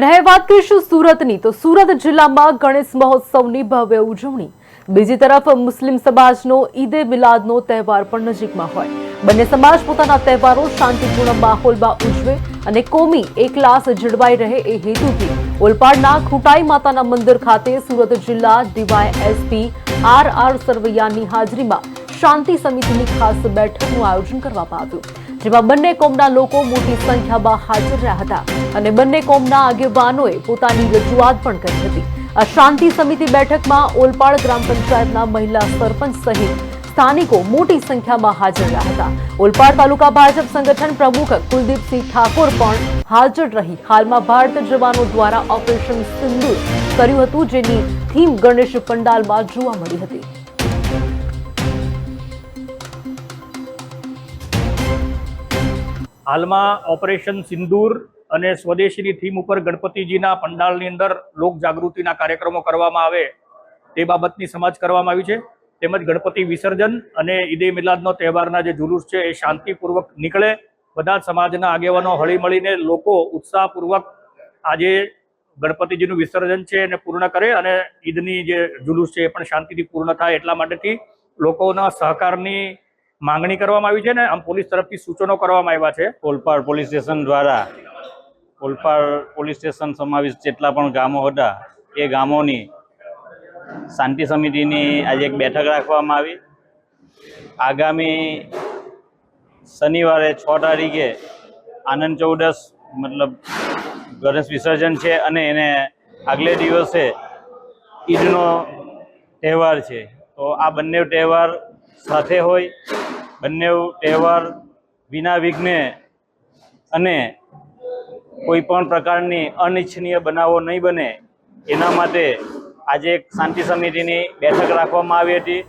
હવે વાત કરીશું સુરતની. તો સુરત જિલ્લામાં ગણેશ મહોત્સવની ભવ્ય ઉજવણી. બીજી તરફ મુસ્લિમ સમાજનો ઈદે મિલાદનો તહેવાર પણ નજીકમાં હોય. બંને સમાજ પોતાના તહેવારો શાંતિપૂર્ણ માહોલમાં ઉજવે અને કોમી એકલાસ જળવાઈ રહે એ હેતુથી ઓલપાડના ખુટાઈ માતાના મંદિર ખાતે સુરત જિલ્લા ડીવાય એસપી આર આર સરવૈયાની હાજરીમાં શાંતિ સમિતિની ખાસ બેઠકનું આયોજન કરવામાં આવ્યું. જેમાં બંને કોમના લોકો મોટી સંખ્યામાં હાજર રહ્યા હતા અને બંને કોમના આગેવાનોએ પોતાની રજૂઆત પણ કરી હતી. આ શાંતિ સમિતિ બેઠકમાં ઓલપાડ ગ્રામ પંચાયતના મહિલા સરપંચ સહિત સ્થાનિકો મોટી સંખ્યામાં હાજર રહ્યા હતા. ઓલપાડ તાલુકા ભાજપ સંગઠન પ્રમુખ કુલદીપસિંહ ઠાકોર પણ હાજર રહી. હાલમાં ભારત જવાનો દ્વારા ઓપરેશન સિંધુ કર્યું હતું, જેની થીમ ગણેશ પંડાલમાં જોવા મળી હતી. હાલમાં ઓપરેશન સિંદૂર અને સ્વદેશીની થીમ ઉપર ગણપતિજીના પંડાલની અંદર લોક જાગૃતિના કાર્યક્રમો કરવામાં આવે તે બાબતની સમાજ કરવામાં આવી છે. તેમજ ગણપતિ વિસર્જન અને ઈદે મિલાદનો તહેવારના જે જુલુસ છે એ શાંતિપૂર્વક નીકળે. બધા સમાજના આગેવાનો હળી મળીને લોકો ઉત્સાહપૂર્વક આજે ગણપતિજીનું વિસર્જન છે એને પૂર્ણ કરે અને ઈદની જે જુલુસ છે એ પણ શાંતિથી પૂર્ણ થાય એટલા માટેથી લોકોના સહકારની માંગણી કરવામાં આવી છે ને આમ પોલીસ તરફથી સૂચનો કરવામાં આવ્યા છે. ઓલપાડ પોલીસ સ્ટેશન દ્વારા ઓલપાડ પોલીસ સ્ટેશન સમાવિષ્ટ જેટલા પણ ગામો હતા, એ ગામોની શાંતિ સમિતિની આજે એક બેઠક રાખવામાં આવી. આગામી શનિવારે છ તારીખે આનંદ ચૌદસ, મતલબ ગણેશ વિસર્જન છે અને એને આગલે દિવસે ઈદનો તહેવાર છે. તો આ બંને તહેવાર સાથે હોય, બંને તહેવાર વિના વિઘ્ને અને કોઈ પણ પ્રકારની અનિચ્છનીય બનાવો નહીં બને, એના માટે આજે એક શાંતિ સમિતિની બેઠક રાખવામાં આવી હતી.